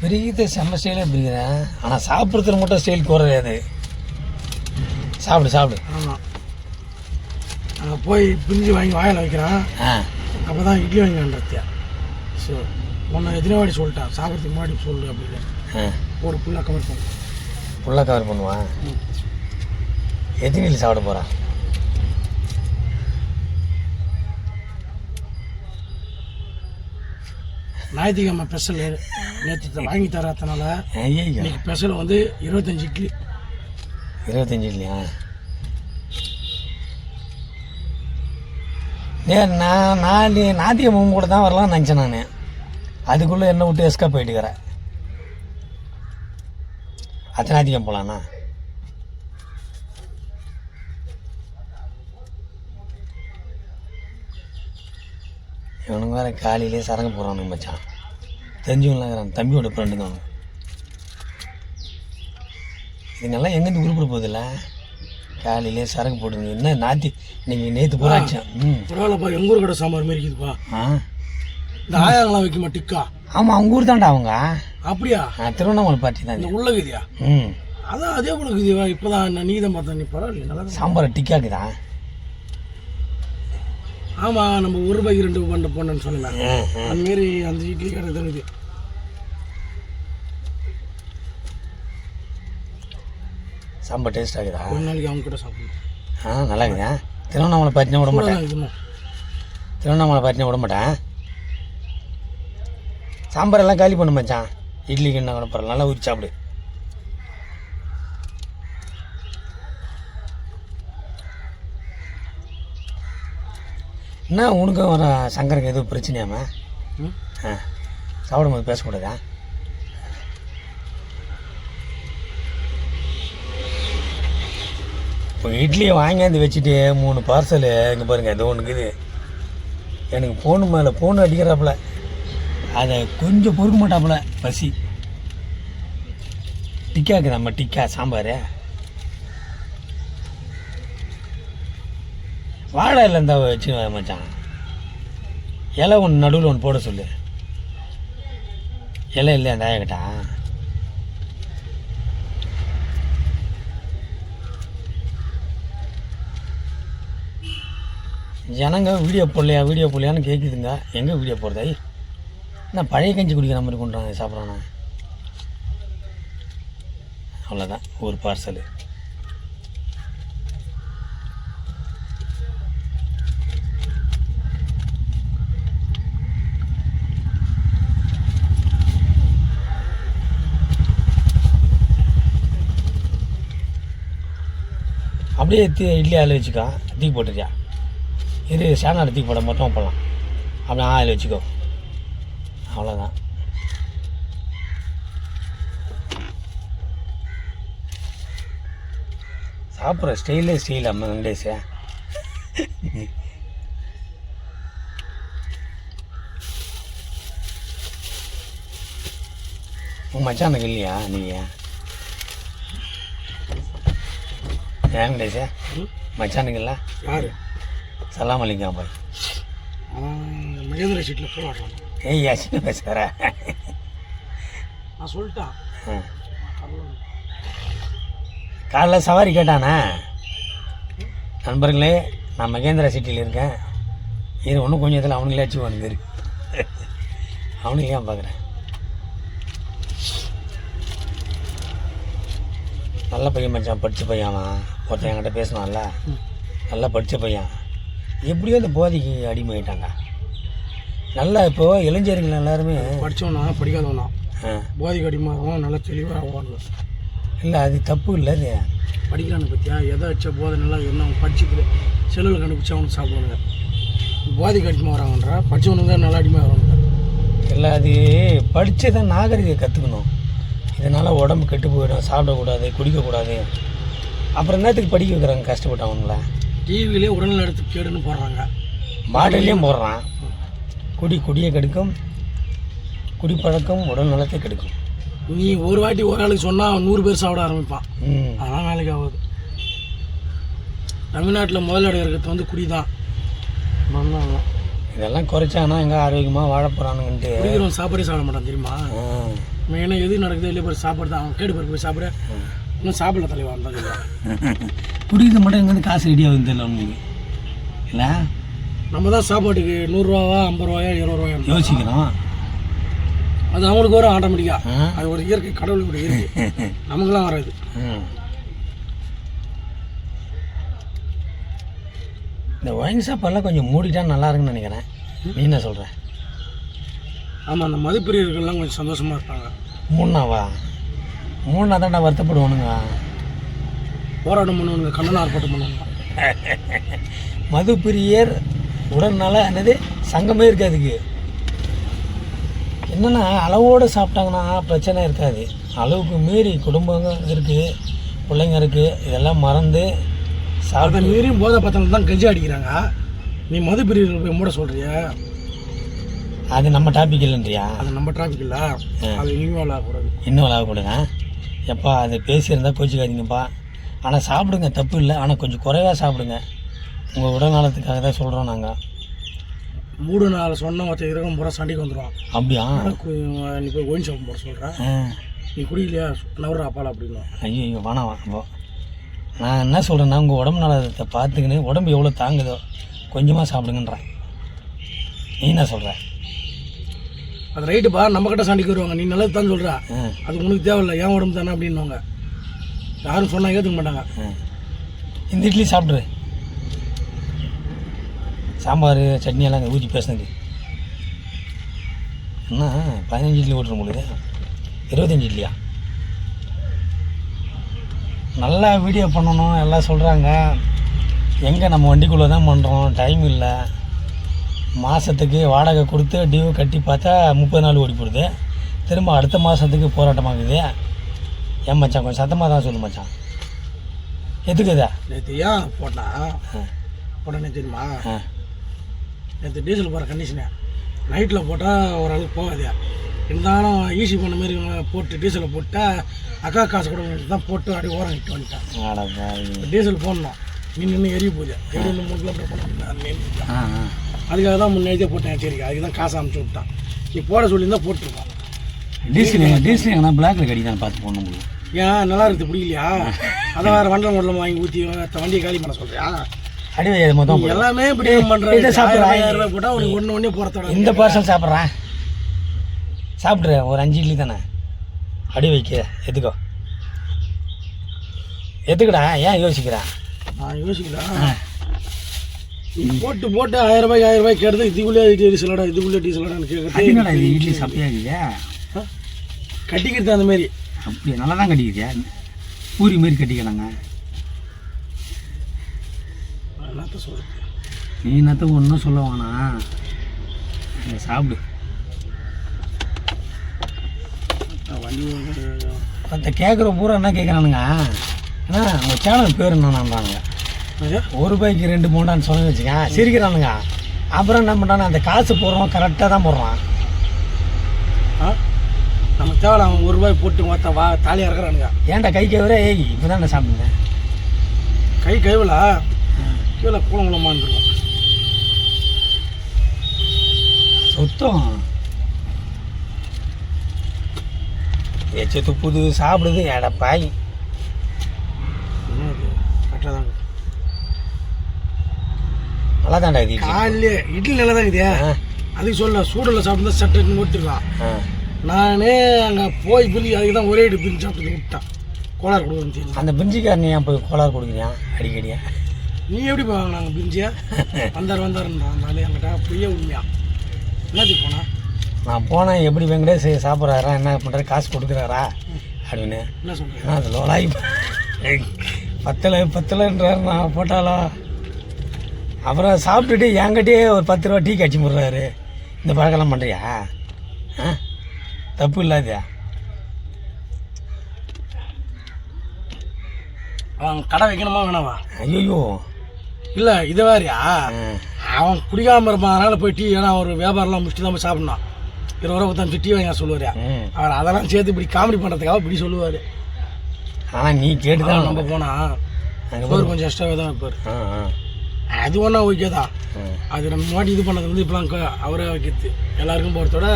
பிரிக்கிறது செம்ம ஸ்டைலாக பிரிக்கிறேன் ஆனால் சாப்பிட்றதுல மட்டும் ஸ்டைல் குறையாது சாப்பிடு சாப்பிடு. ஆமாம் அங்கே போய் பிரிஞ்சு வாங்கி வாயில் வைக்கிறான். ஆ. அப்போ தான் இட்லி வாங்கி வந்துருத்தியா ஸோ உன்னை எதிரவாடி சொல்லிட்டான் சாப்பிட்றதுக்கு முன்னாடி சொல்லு அப்படின்னு. ஆ. ஒரு ஃபுல்லாக கவர் பண்ணு. ஃபுல்லாக கவர் பண்ணுவான். எத்தனை சாப்பிட போகிறான் ஞாயிற்றுக்கிழமை ஸ்பெஷல் நேற்று வாங்கி தராதனால இன்னைக்கு ஸ்பெஷல் வந்து இருபத்தஞ்சி இட்லி. இருபத்தஞ்சி இல்லையா ஏ நான் நான் நீ ஞாயிற்றுக்கிழமை கூட தான் வரலாம்னு நினச்சேன் நான். அதுக்குள்ளே என்னை விட்டு எஸ்கா போயிட்டுக்கிறேன் அத்தனை ஞாயிற்றுக்கிழமை போகலாண்ணா இவனுங்க வேறு காலையிலே சரங்க போகிறானுங்க மச்சான். தெரிஞ்சவங்களாம் இருக்கிறான் தம்பியோட ஃப்ரெண்டுங்க அவனுங்க இதுங்கெல்லாம் எங்கேருந்து உருப்பிட போகுதுல்ல? காலையிலே சரக்கு போடுங்க என்ன நாத்தி நீங்கள் நேற்று போராச்சேன் ம். பரவாயில்லப்பா எங்கள் ஊர் கடை சாம்பார் மாரி இருக்குதுப்பா ஆ. இந்த ஆயாங்களாம் வைக்குமா டிக்கா ஆமாம் அவங்க ஊர் தான்டா அவங்க. அப்படியா? திருவண்ணாமலை பார்ட்டி தான் இந்த. உள்ள இருக்குதியா ம். அதான் அதே இருக்குதியா இப்போ தான் நீ தான் பார்த்தா நீ பரவாயில்ல நல்லா சாம்பார் டிக்காக்குதா ஆமாம் நம்ம ஒரு ரூபாய்க்கு ரெண்டு பண்ண போனேன்னு சொன்னேன். ஆ. அந்த இட்லி கடை தான் இது. சாம்பார் டேஸ்ட் ஆகுதா? ஒரு நாளைக்கு அவங்க கிட்ட சாப்பிடணும். ஆ நல்லா இருக்குதா? திருவண்ணாமலை பார்ட்டினா விட மாட்டேன். திருவண்ணாமலை பார்ட்டினா விட மாட்டேன். சாம்பார் எல்லாம் காலி பண்ணு மச்சான். இட்லிக்கு என்ன கூட பரவாயில்ல நல்லா ஊற்றி சாப்பிடு. என்ன உனக்கும் வர சங்கருக்கு எதுவும் பிரச்சனையாமா ஆ சாப்பிடும்போது பேசக்கூடாதா? இப்போ இட்லியை வாங்கியாந்து வச்சுட்டு மூணு பார்சலு இங்கே பாருங்க ஏதோ ஒன்று இருக்குது எனக்கு ஃபோனு மேலே ஃபோன் அடிக்கிறாப்புல. அதை கொஞ்சம் பொறுக்க மாட்டாப்புல பசி. டிக்காக்கு நம்ம டிக்கா சாம்பார்? வாழை இல்லை இந்த வச்சு மச்சான் இலை ஒன்று நடுவில் ஒன்று போட சொல்லு. இலை இல்லையா அந்த ஆயக்கிட்டா? ஜனங்க வீடியோ போடலையா வீடியோ போடலையான்னு கேட்குதுங்க எங்கே வீடியோ போடுறதா? என்ன பழைய கஞ்சி குடிக்கிற மாதிரி கொண்டுறாங்க சாப்பிட்றானா. அவ்வளோதான் ஒரு பார்சலு அப்படியே தீ இட்லி அதில் வச்சுக்கோ. தூக்கி போட்டுருக்கியா? இது சேனல் தூக்கி போட மட்டும் போடலாம். அப்படியே அதில் வச்சுக்கோ. அவ்வளோதான் சாப்பிட்ற ஸ்டைலே ஸ்டைல் அம்மா வெங்கடேஷா. உன் மச்சானுக்கு இல்லையா நீங்கள் ஏன் வெங்கடேஷா ம்? மச்சானுக்கு இல்லை யார்? சலாம் அலிங்காம் பாய். மகேந்திர சீட்டில் போராடுறான் ஏய் யாசின பேசுகிற நான் சொல்லிட்டான். காலைல சவாரி கேட்டானே? நண்பர்களே நான் மகேந்திரா சிட்டியில் இருக்கேன். இது ஒன்றும் கொஞ்சம் இதில் அவனுங்களே அச்சு வந்து இருக்கு அவனுக்கு ஏன் பார்க்குறேன் நல்ல பையன் மச்சான் படித்த பையன் அவன். ஒருத்தன் என்கிட்ட பேசினான்ல. நல்லா படித்த பையன். எப்படியோ இந்த போதைக்கு அடிமையாயிட்டாங்க. நல்லா இப்போது இளைஞர்கள் எல்லாருமே படித்தவனா படிக்காதவனா? போதைக்கு அடிமாதவன் நல்லா தெளிவாக ஓடணும் இல்லை அது தப்பு இல்லை அது. படிக்கிறானு பற்றியா எதை வச்ச போதை நல்லா என்ன அவன் படிச்சுக்கிற செல்லில் கண்டுபிடிச்சி அவனுக்கு சாப்பிடுவானுங்க. போதைக்கு அடிமா வராங்கன்றா படித்தவனுங்க தான் நல்லா அடிமா வரானுங்க இல்லை அது படித்ததை நாகரிகம் கற்றுக்கணும் இதனால் உடம்பு கெட்டு போயிடும் சாப்பிடக்கூடாது குடிக்கக்கூடாது. அப்புறம் என்னத்துக்கு படிக்க வைக்கிறாங்க கஷ்டப்பட்டு அவங்கள? டிவிலே உடல்நல எடுத்து கேடுன்னு போடுறாங்க. பாட்டிலையும் போடுறான். குடி குடியை கெடுக்கும். குடிப்பழக்கம் உடல் நலத்தை கெடுக்கும். நீ ஒரு வாட்டி ஒரு ஆளுக்கு சொன்னால் நூறு பேர் சாப்பிட ஆரம்பிப்பான். அதெல்லாம் வேலைக்கு ஆகாது. தமிழ்நாட்டில் முதலிடம் இருக்கிறது வந்து குடி தான் இதெல்லாம் குறைச்சாங்கன்னா எங்கே ஆரோக்கியமாக வாழ போகிறானுங்கன்ட்டு குடிக்கிறவன் சாப்பாடே சாப்பிட மாட்டான் தெரியுமா? மெயினாக எது நடக்குது இல்லையா போய் சாப்பாடு தான். அவன் கேடு போய் சாப்பிட. இன்னும் சாப்பிடல தலைவா சொல்லுவான் குடிக்கிறது மட்டும் எங்கேருந்து காசு ரெடி ஆகுதுன்னு தெரியல உங்களுக்கு. இல்லை நம்ம தான் சாப்பாட்டுக்கு நூறுரூவாவா ஐம்பது ரூபாயா இருபது ரூபாயா யோசிக்கிறோம் அது அவங்களுக்கு வரும் ஆட்டோமேட்டிக்காக. அது ஒரு இயற்கை கடவுளுடைய இயற்கை. நமக்குலாம் வராது. இந்த ஒயின் ஷாப்பெல்லாம் கொஞ்சம் மூடிட்டா நல்லா இருக்குன்னு நினைக்கிறேன். நீ என்ன சொல்கிற ஆமாம் அந்த மதிப்பிரியர்கள்லாம் கொஞ்சம் சந்தோஷமாக இருப்பாங்க. மூணாவா? மூணா தான்டா வருத்தப்படுவானுங்க. போராட்டம் பண்ணுவாங்க கண்ணன் ஆர்ப்பாட்டம் பண்ணுவாங்க மது பிரியர் உடல்னால என்னது? சங்கமே இருக்காதுக்கு என்னென்னா அளவோடு சாப்பிட்டாங்கன்னா பிரச்சனை இருக்காது. அளவுக்கு மீறி குடும்பங்க இருக்குது பிள்ளைங்க இருக்குது இதெல்லாம் மறந்து அதை சாப்பிட்டு மீறியும் போதை பத்திரம் தான் கெஞ்சி அடிக்கிறாங்க. நீ மதிப்பிரியர்கள் போய் மூட சொல்றிய? அது நம்ம டாபிக் இல்லைன்றியா? அது நம்ம டிராஃபிக் இல்லை. அது இனிமேல் ஆகக்கூடாது. இன்னும் விளாக கொடுங்க எப்பா அது பேசியிருந்தா கோச்சிக்காதீங்கப்பா. ஆனால் சாப்பிடுங்க தப்பு இல்லை. ஆனால் கொஞ்சம் குறைவாக சாப்பிடுங்க. உங்கள் உடல் நலத்துக்காக தான் சொல்கிறோம் நாங்கள் மூடு நாள் சொன்ன மற்ற இரகம் பூரா சண்டைக்கு வந்துடுவான் அப்படியா? நீ போய் ஒயின் ஷாப் போட சொல்கிறேன் நீ குடிக்கலையா? நவர அப்பால அப்படின்னு. ஐயோ ஐயோ வேணாம் அப்போ நான் என்ன சொல்கிறேன்னா உங்கள் உடம்பு நலத்தை பார்த்துக்கின்னு உடம்பு எவ்வளோ தாங்குதோ கொஞ்சமாக சாப்பிடுங்கன்றேன். நீ என்ன சொல்கிற அது ரைட்டுப்பா நம்ம கிட்ட சண்டைக்கு வருவாங்க. நீ நல்லது தான் சொல்கிற ஆ. அது உனக்கு தேவையில்லை. ஏன் உடம்பு தானே அப்படின்னுவாங்க. யாரும் சொன்னா ஏற்றுக்க மாட்டாங்க. ஆ. இந்த இட்லி சாப்பிட்ரு. சாம்பார் சட்னி எல்லாம் இங்கே ஊற்றி பேசுனது. என்ன பதினஞ்சு இட்லி ஓட்டுற பொழுது? இருபத்தஞ்சி இட்லியா? நல்லா வீடியோ பண்ணணும் எல்லாம் சொல்கிறாங்க எங்கே நம்ம வண்டிக்குள்ளே தான் பண்ணுறோம் டைம் இல்லை. மாதத்துக்கு வாடகை கொடுத்து டியூ கட்டி பார்த்தா முப்பது நாள் ஓடி போடுது திரும்ப அடுத்த மாதத்துக்கு போராட்டமாகுது. ஏன் மச்சான் கொஞ்சம் சத்தமாக தான் சொல்லு மச்சான். எதுக்குதா நேற்று ஏன் போட்டா? உடனே தெரியுமா? நேற்று டீசல் போகிற கண்டிஷனு நைட்டில் போட்டால் ஓரளவுக்கு போகாதே. இருந்தாலும் ஈஸி பண்ண மாதிரி இவங்க போட்டு டீசலை போட்டால் அக்கா காசு கூட தான் போட்டு அப்படியே ஓரம் இட்டு வந்துட்டேன். டீசல் போடணும். நீ நின்று எரிய போகுது. எரி மூணு கிலோமீட்டர் போனோம் அதுக்காக தான் முன்னேறியே போட்டேன் சரி அதுக்கு தான் காசு அனுப்பிச்சு விட்டான். நீ போட சொல்லியிருந்தா போட்டிருக்கோம். டீசல் டீசல் எங்கன்னா பிளாக்ல கடி தான் பார்த்து போடணும் ஏன் நல்லா இருக்குது பிடிக்கலையா? அதை வேறு வண்டல் மண்டலம் வாங்கி ஊற்றி வண்டியை காலி பண்ண சொல்றியா? அடி வையாது மொத்தம். எல்லாமே இப்படி இதை பண்ணுற சாப்பிடுறா. ஆயிரம் ரூபாய் போட்டால் உனக்கு ஒன்று ஒன்றே போகிறதோட இந்த பார்சல் சாப்பிட்றேன் சாப்பிட்ரு ஒரு அஞ்சு இட்லி தானே. அடி வைக்க எதுக்கோ? எதுக்குடா? ஏன் யோசிக்கிறேன் நான் யோசிக்கல? நீ போட்டு போட்டு ஆயிரம் ரூபாய் ஆயிரம் ரூபாய் கேட்டது இதுக்குள்ளே டீசலடா இதுக்குள்ளே டீசலடான்னு என்னடா இது? கேட்குறது இட்லி சப்பையாகுதா கட்டிக்கிறது அந்த மாதிரி. அப்படி நல்லா தான் கட்டிக்குதியா பூரி மாரி சொல்கிறது நீ என்னத்த ஒன்றும் சொல்ல வேணாம். நீ சாப்பிடு. வண்டி கேட்குற பூரா என்ன கேட்குறானுங்க ஏன்னா உங்கள் சேனல் பேர் என்னன்னாங்க? ஒரு ரூபாய்க்கு ரெண்டு மூண்டான்னு சொல்லி வச்சுக்க. சிரிக்கிறானுங்க. அப்புறம் என்ன பண்ணுறானு அந்த காசு போடுறோம் கரெக்டாக தான் போடுறான். நமக்கு தேவை அவன் ஒரு ரூபாய் போட்டு மாற்ற வா தாலியாக இருக்கிறானுங்க ஏன்டா கை கேவரே ஏய் இப்போ தான் சாப்பிடுங்க கை கைவில் கீழே கூலம் குளமாக இருந்துருக்கும். சுத்தம். எச்சு துப்புது சாப்பிடுது. ஏடா பாய் என்ன இது கரெக்டாக தான் நல்லா இது இட்லி. காலையிலே இட்லி நல்லா தான் இருக்குதே அதுக்கு சொல்ல சூடில் சாப்பிட்டு சட்டுன்னு ஆ. நானே அங்கே போய் பிரிஞ்சு அதுக்கு தான் ஒரே இடு பிரிஞ்சு சாப்பிட்டு விட்டான் கோளாறு கொடுக்குறேன்னு தெரிஞ்சு அந்த பிஞ்சிக்காரன் ஏன் போய் கோளாறு கொடுக்குறியா? அடிக்கடியா? நீ எப்படி போவாங்க நாங்கள் பிரிஞ்சியா வந்தார் வந்தாருன்றான் அதனால என்கிட்ட அப்படியே உண்மையா. என்னத்துக்கு போனா? நான் போனேன் எப்படி வெங்கடேஷ் சாப்பிட்றாரா என்ன பண்ணுறாரு காசு கொடுக்குறாரா அப்படின்னு. என்ன சொல்கிறேன் அது லோலாகி பத்தலை பத்தலைன்றாரு நான் போட்டாலும் அப்புறம் சாப்பிட்டுட்டு என்கிட்டயே ஒரு பத்து ரூபா டீ கட்சி முடுறாரு இந்த பழக்கம்லாம் பண்ணுறியா ஆ? தப்பு இல்லாதயா அவன் கடை வைக்கணுமா வேணாவா? ஐயோ இல்லை இதை வேறையா? அவன் குடிக்காம இருப்பான் அதனால போய் டீ ஏன்னா ஒரு வியாபாரம்லாம் முடிச்சுட்டு தான் போய் சாப்பிடணும். இருபது ரூபா கொடுத்தா டீ வாங்க சொல்லுவார். ம். அவர் அதெல்லாம் சேர்த்து இப்படி காமெடி பண்ணுறதுக்காக இப்படி சொல்லுவார். ஆனால் நீ கேட்டு தான் நம்ம போனால் கொஞ்சம் எக்ஸ்ட்ராவே தான் ஆ ஆ. அது ஒன்றா ஓகே தான். அது நம்ம வாட்டி இது பண்ணது வந்து இப்போலாம் அவரே வைக்கிறது. எல்லாருக்கும் போகிறதோட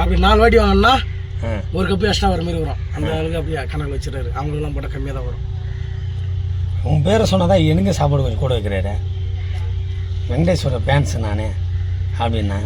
அப்படி நாலு வாட்டி வாங்கினா ஒரு கப்பு எக்ஸ்ட்ரா வர மாதிரி வரும். அந்த அளவுக்கு அப்படியே கணக்கு வச்சுறாரு அவங்களுக்குலாம் போட்டால் கம்மியாக தான் வரும். உன் பேரை சொன்னதான் எனக்கு சாப்பாடு கொஞ்சம் கூட வைக்கிறாரு. வெங்கடேஸ்வர ஃபேன்ஸ் நான் அப்படின்னா?